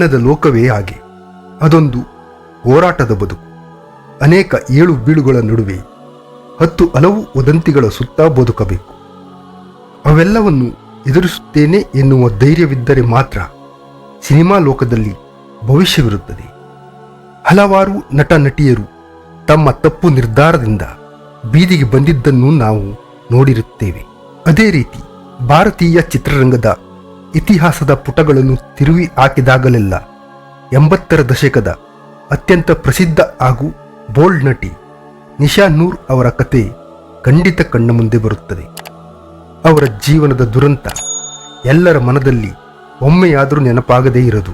ಬಣ್ಣದ ಲೋಕವೇ ಹಾಗೆ ಅದೊಂದು ಹೋರಾಟದ ಬದುಕು. ಅನೇಕ ಏಳು ಬೀಳುಗಳ ನಡುವೆ ಹತ್ತು ಹಲವು ವದಂತಿಗಳ ಸುತ್ತ ಬದುಕಬೇಕು. ಅವೆಲ್ಲವನ್ನು ಎದುರಿಸುತ್ತೇನೆ ಎನ್ನುವ ಧೈರ್ಯವಿದ್ದರೆ ಮಾತ್ರ ಸಿನಿಮಾ ಲೋಕದಲ್ಲಿ ಭವಿಷ್ಯವಿರುತ್ತದೆ. ಹಲವಾರು ನಟ ನಟಿಯರು ತಮ್ಮ ತಪ್ಪು ನಿರ್ಧಾರದಿಂದ ಬೀದಿಗೆ ಬಂದಿದ್ದನ್ನು ನಾವು ನೋಡಿರುತ್ತೇವೆ. ಅದೇ ರೀತಿ ಭಾರತೀಯ ಚಿತ್ರರಂಗದ ಇತಿಹಾಸದ ಪುಟಗಳನ್ನು ತಿರುವಿ ಹಾಕಿದಾಗಲೆಲ್ಲ ಎಂಬತ್ತರ ದಶಕದ ಅತ್ಯಂತ ಪ್ರಸಿದ್ಧ ಹಾಗೂ ಬೋಲ್ಡ್ ನಟಿ ನಿಶಾ ನೂರ್ ಅವರ ಕತೆ ಖಂಡಿತ ಕಣ್ಣ ಮುಂದೆ ಬರುತ್ತದೆ. ಅವರ ಜೀವನದ ದುರಂತ ಎಲ್ಲರ ಮನದಲ್ಲಿ ಒಮ್ಮೆಯಾದರೂ ನೆನಪಾಗದೇ ಇರದು.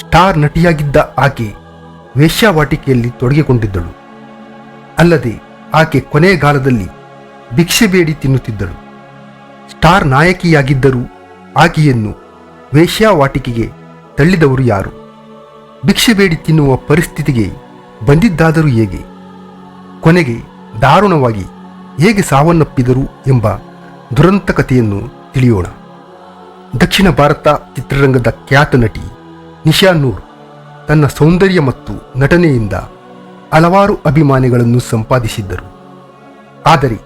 ಸ್ಟಾರ್ ನಟಿಯಾಗಿದ್ದ ಆಕೆ ವೇಶ್ಯಾವಾಟಿಕೆಯಲ್ಲಿ ತೊಡಗಿಕೊಂಡಿದ್ದಳು. ಅಲ್ಲದೆ ಆಕೆ ಕೊನೆಗಾಲದಲ್ಲಿ ಭಿಕ್ಷೆ ಬೇಡಿ ತಿನ್ನುತ್ತಿದ್ದಳು. ಸ್ಟಾರ್ ನಾಯಕಿಯಾಗಿದ್ದರೂ ಆಕೆಯನ್ನು ವೇಶ್ಯಾವಾಟಿಕೆಗೆ ತಳ್ಳಿದವರು ಯಾರು? ಭಿಕ್ಷೆ ಬೇಡಿ ತಿನ್ನುವ ಪರಿಸ್ಥಿತಿಗೆ ಬಂದಿದ್ದಾದರೂ ಹೇಗೆ? ಕೊನೆಗೆ ದಾರುಣವಾಗಿ ಹೇಗೆ ಸಾವನ್ನಪ್ಪಿದರು ಎಂಬ ದುರಂತ ಕಥೆಯನ್ನು ತಿಳಿಯೋಣ. ದಕ್ಷಿಣ ಭಾರತ ಚಿತ್ರರಂಗದ ಖ್ಯಾತ ನಟಿ ನಿಶಾ ನೂರ್ ತನ್ನ ಸೌಂದರ್ಯ ಮತ್ತು ನಟನೆಯಿಂದ ಹಲವಾರು ಅಭಿಮಾನಿಗಳನ್ನು ಸಂಪಾದಿಸಿದ್ದರು. ಆದರೆ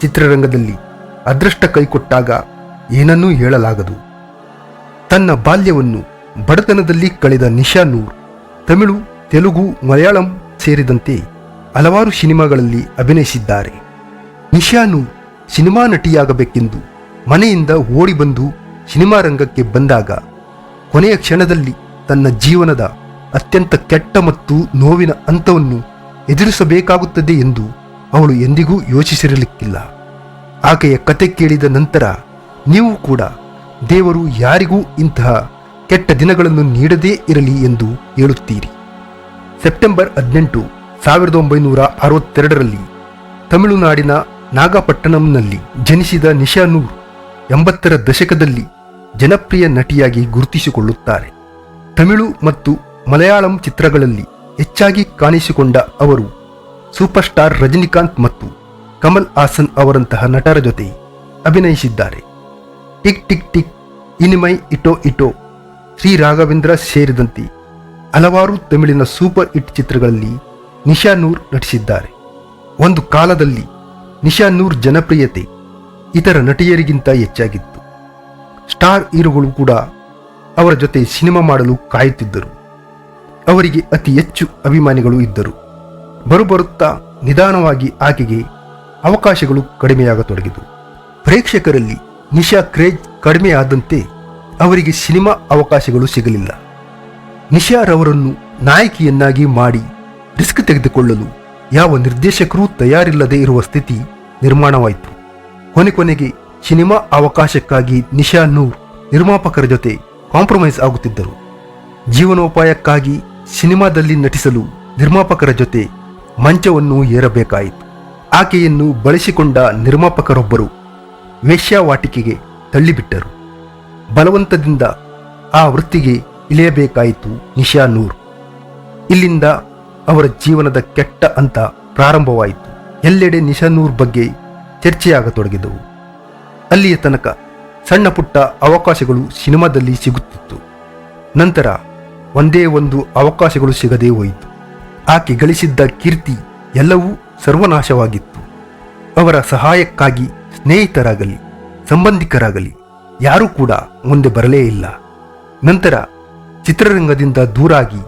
ಚಿತ್ರರಂಗದಲ್ಲಿ ಅದೃಷ್ಟ ಕೈಕೊಟ್ಟಾಗ ಏನನ್ನೂ ಹೇಳಲಾಗದು. ತನ್ನ ಬಾಲ್ಯವನ್ನು ಬಡತನದಲ್ಲಿ ಕಳೆದ ನಿಶಾ ನೂರ್, ತಮಿಳು, ತೆಲುಗು, ಮಲಯಾಳಂ ಸೇರಿದಂತೆ ಹಲವಾರು ಸಿನಿಮಾಗಳಲ್ಲಿ ಅಭಿನಯಿಸಿದ್ದಾರೆ. ನಿಶಾ ನೂರ್ ಸಿನಿಮಾ ನಟಿಯಾಗಬೇಕೆಂದು ಮನೆಯಿಂದ ಓಡಿ ಬಂದು ಸಿನಿಮಾ ರಂಗಕ್ಕೆ ಬಂದಾಗ ಕೊನೆಯ ಕ್ಷಣದಲ್ಲಿ ತನ್ನ ಜೀವನದ ಅತ್ಯಂತ ಕೆಟ್ಟ ಮತ್ತು ನೋವಿನ ಹಂತವನ್ನು ಎದುರಿಸಬೇಕಾಗುತ್ತದೆ ಎಂದು ಅವಳು ಎಂದಿಗೂ ಯೋಚಿಸಿರಲಿಕ್ಕಿಲ್ಲ. ಆಕೆಯ ಕತೆ ಕೇಳಿದ ನಂತರ ನೀವು ಕೂಡ ದೇವರು ಯಾರಿಗೂ ಇಂತಹ ಕೆಟ್ಟ ದಿನಗಳನ್ನು ನೀಡದೇ ಇರಲಿ ಎಂದು ಹೇಳುತ್ತೀರಿ. ಸೆಪ್ಟೆಂಬರ್ ಹದಿನೆಂಟು, ಸಾವಿರದ ಒಂಬೈನೂರ ಅರವತ್ತೆರಡರಲ್ಲಿ ತಮಿಳುನಾಡಿನ ನಾಗಪಟ್ಟಣಂನಲ್ಲಿ ಜನಿಸಿದ ನಿಶಾ ನೂರ್ ಎಂಬತ್ತರ ದಶಕದಲ್ಲಿ ಜನಪ್ರಿಯ ನಟಿಯಾಗಿ ಗುರುತಿಸಿಕೊಳ್ಳುತ್ತಾರೆ. ತಮಿಳು ಮತ್ತು ಮಲಯಾಳಂ ಚಿತ್ರಗಳಲ್ಲಿ ಹೆಚ್ಚಾಗಿ ಕಾಣಿಸಿಕೊಂಡ ಅವರು ಸೂಪರ್ ಸ್ಟಾರ್ ರಜನಿಕಾಂತ್ ಮತ್ತು ಕಮಲ್ ಹಾಸನ್ ಅವರಂತಹ ನಟರ ಜೊತೆ ಅಭಿನಯಿಸಿದ್ದಾರೆ. Tick tick tick, Inimai Idho Idho, Shri Raghavendra ಸೇರಿದಂತೆ ಹಲವಾರು ತಮಿಳಿನ ಸೂಪರ್ ಹಿಟ್ ಚಿತ್ರಗಳಲ್ಲಿ ನಿಶಾ ನೂರ್ ನಟಿಸಿದ್ದಾರೆ. ಒಂದು ಕಾಲದಲ್ಲಿ ನಿಶಾ ನೂರ್ ಜನಪ್ರಿಯತೆ ಇತರ ನಟಿಯರಿಗಿಂತ ಹೆಚ್ಚಾಗಿತ್ತು. ಸ್ಟಾರ್ ಹೀರೋಗಳು ಕೂಡ ಅವರ ಜೊತೆ ಸಿನಿಮಾ ಮಾಡಲು ಕಾಯುತ್ತಿದ್ದರು. ಅವರಿಗೆ ಅತಿ ಹೆಚ್ಚು ಅಭಿಮಾನಿಗಳು ಇದ್ದರು. ಬರುಬರುತ್ತಾ ನಿಧಾನವಾಗಿ ಆಕೆಗೆ ಅವಕಾಶಗಳು ಕಡಿಮೆಯಾಗತೊಡಗಿದವು. ಪ್ರೇಕ್ಷಕರಲ್ಲಿ ನಿಶಾ ಕ್ರೇಜ್ ಕಡಿಮೆಯಾದಂತೆ ಅವರಿಗೆ ಸಿನಿಮಾ ಅವಕಾಶಗಳು ಸಿಗಲಿಲ್ಲ. ನಿಶಾರವರನ್ನು ನಾಯಕಿಯನ್ನಾಗಿ ಮಾಡಿ ರಿಸ್ಕ್ ತೆಗೆದುಕೊಳ್ಳಲು ಯಾವ ನಿರ್ದೇಶಕರೂ ತಯಾರಿಲ್ಲದೆ ಇರುವ ಸ್ಥಿತಿ ನಿರ್ಮಾಣವಾಯಿತು. ಕೊನೆ ಕೊನೆಗೆ ಸಿನಿಮಾ ಅವಕಾಶಕ್ಕಾಗಿ ನಿಶಾ ನೂರ್ ನಿರ್ಮಾಪಕರ ಜೊತೆ ಕಾಂಪ್ರಮೈಸ್ ಆಗುತ್ತಿದ್ದರು. ಜೀವನೋಪಾಯಕ್ಕಾಗಿ ಸಿನಿಮಾದಲ್ಲಿ ನಟಿಸಲು ನಿರ್ಮಾಪಕರ ಜೊತೆ ಮಂಚವನ್ನು ಏರಬೇಕಾಯಿತು. ಆಕೆಯನ್ನು ಬಳಸಿಕೊಂಡ ನಿರ್ಮಾಪಕರೊಬ್ಬರು ವೇಶ್ಯಾವಾಟಿಕೆಗೆ ತಳ್ಳಿಬಿಟ್ಟರು. ಬಲವಂತದಿಂದ ಆ ವೃತ್ತಿಗೆ ಇಳಿಯಬೇಕಾಯಿತು ನಿಶಾ ನೂರ್. ಇಲ್ಲಿಂದ ಅವರ ಜೀವನದ ಕೆಟ್ಟ ಅಂತ ಪ್ರಾರಂಭವಾಯಿತು. ಎಲ್ಲೆಡೆ ನಿಶಾ ನೂರ್ ಬಗ್ಗೆ ಚರ್ಚೆಯಾಗತೊಡಗಿದವು. ಅಲ್ಲಿಯ ತನಕ ಸಣ್ಣ ಪುಟ್ಟ ಅವಕಾಶಗಳು ಸಿನಿಮಾದಲ್ಲಿ ಸಿಗುತ್ತಿತ್ತು. ನಂತರ ಒಂದೇ ಒಂದು ಅವಕಾಶಗಳು ಸಿಗದೇ ಹೋಯಿತು. ಆಕೆ ಗಳಿಸಿದ್ದ ಕೀರ್ತಿ ಎಲ್ಲವೂ ಸರ್ವನಾಶವಾಗಿತ್ತು. ಅವರ ಸಹಾಯಕ್ಕಾಗಿ ಸ್ನೇಹಿತರಾಗಲಿ, ಸಂಬಂಧಿಕರಾಗಲಿ, ಯಾರೂ ಕೂಡ ಮುಂದೆ ಬರಲೇ ಇಲ್ಲ. ನಂತರ ಚಿತ್ರರಂಗದಿಂದ ದೂರಾಗಿ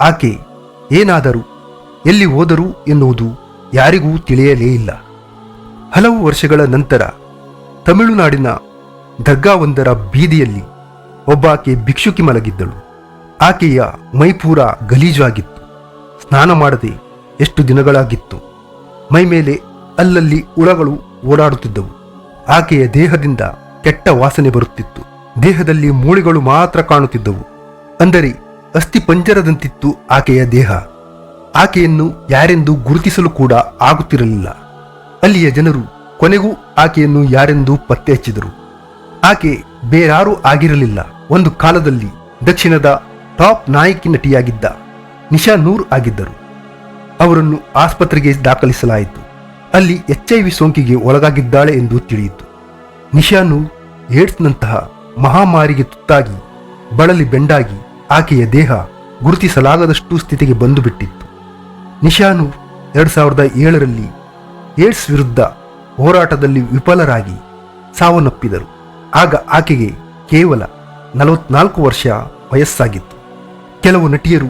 ಆಕೆ ಏನಾದರೂ ಎಲ್ಲಿ ಹೋದರು ಎನ್ನುವುದು ಯಾರಿಗೂ ತಿಳಿಯಲೇ ಇಲ್ಲ. ಹಲವು ವರ್ಷಗಳ ನಂತರ ತಮಿಳುನಾಡಿನ ದರ್ಗಾವೊಂದರ ಬೀದಿಯಲ್ಲಿ ಒಬ್ಬಾಕೆ ಭಿಕ್ಷುಕಿ ಮಲಗಿದ್ದಳು. ಆಕೆಯ ಮೈಪೂರ ಗಲೀಜು ಆಗಿತ್ತು ಸ್ನಾನ ಮಾಡದೆ ಎಷ್ಟು ದಿನಗಳಾಗಿತ್ತು. ಮೈ ಮೇಲೆ ಅಲ್ಲಲ್ಲಿ ಹುಳಗಳು ಓಡಾಡುತ್ತಿದ್ದವು. ಆಕೆಯ ದೇಹದಿಂದ ಕೆಟ್ಟ ವಾಸನೆ ಬರುತ್ತಿತ್ತು. ದೇಹದಲ್ಲಿ ಮೂಳೆಗಳು ಮಾತ್ರ ಕಾಣುತ್ತಿದ್ದವು. ಅಂದರೆ ಅಸ್ಥಿ ಪಂಜರದಂತಿತ್ತು ಆಕೆಯ ದೇಹ. ಆಕೆಯನ್ನು ಯಾರೆಂದು ಗುರುತಿಸಲು ಕೂಡ ಆಗುತ್ತಿರಲಿಲ್ಲ. ಅಲ್ಲಿಯ ಜನರು ಕೊನೆಗೂ ಆಕೆಯನ್ನು ಯಾರೆಂದು ಪತ್ತೆ ಹಚ್ಚಿದರು ಆಕೆ ಬೇರಾರೂ ಆಗಿರಲಿಲ್ಲ. ಒಂದು ಕಾಲದಲ್ಲಿ ದಕ್ಷಿಣದ ಟಾಪ್ ನಾಯಕಿ ನಟಿಯಾಗಿದ್ದ ನಿಶಾ ನೂರ್ ಆಗಿದ್ದರು. ಅವರನ್ನು ಆಸ್ಪತ್ರೆಗೆ ದಾಖಲಿಸಲಾಯಿತು. ಅಲ್ಲಿ ಎಚ್ ಐ ವಿ ಸೋಂಕಿಗೆ ಒಳಗಾಗಿದ್ದಾಳೆ ಎಂದು ತಿಳಿಯಿತು. ನಿಶಾನು ಏಡ್ಸ್ನಂತಹ ಮಹಾಮಾರಿಗೆ ತುತ್ತಾಗಿ ಬಳಲಿ ಬೆಂಡಾಗಿ ಆಕೆಯ ದೇಹ ಗುರುತಿಸಲಾಗದಷ್ಟು ಸ್ಥಿತಿಗೆ ಬಂದು ಬಿಟ್ಟಿತ್ತು ನಿಶಾನು ಎರಡು ಸಾವಿರದ ಏಳರಲ್ಲಿ ಏಡ್ಸ್ ವಿರುದ್ಧ ಹೋರಾಟದಲ್ಲಿ ವಿಫಲರಾಗಿ ಸಾವನ್ನಪ್ಪಿದರು. ಆಗ ಆಕೆಗೆ ಕೇವಲ ನಲವತ್ನಾಲ್ಕು ವರ್ಷ ವಯಸ್ಸಾಗಿತ್ತು. ಕೆಲವು ನಟಿಯರು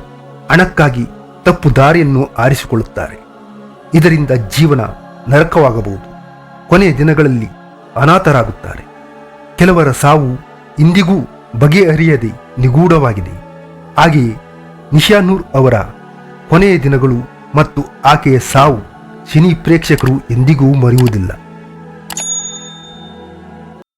ಹಣಕ್ಕಾಗಿ ತಪ್ಪು ದಾರಿಯನ್ನು ಆರಿಸಿಕೊಳ್ಳುತ್ತಾರೆ. ಇದರಿಂದ ಜೀವನ ನರಕವಾಗಬಹುದು. ಕೊನೆಯ ದಿನಗಳಲ್ಲಿ ಅನಾಥರಾಗುತ್ತಾರೆ. ಕೆಲವರ ಸಾವು ಇಂದಿಗೂ ಬಗೆಹರಿಯದೆ ನಿಗೂಢವಾಗಿದೆ. ಹಾಗೆಯೇ ನಿಶಾನೂರ್ ಅವರ ಕೊನೆಯ ದಿನಗಳು ಮತ್ತು ಆಕೆಯ ಸಾವು ಸಿನಿ ಪ್ರೇಕ್ಷಕರು ಎಂದಿಗೂ ಮರೆಯುವುದಿಲ್ಲ.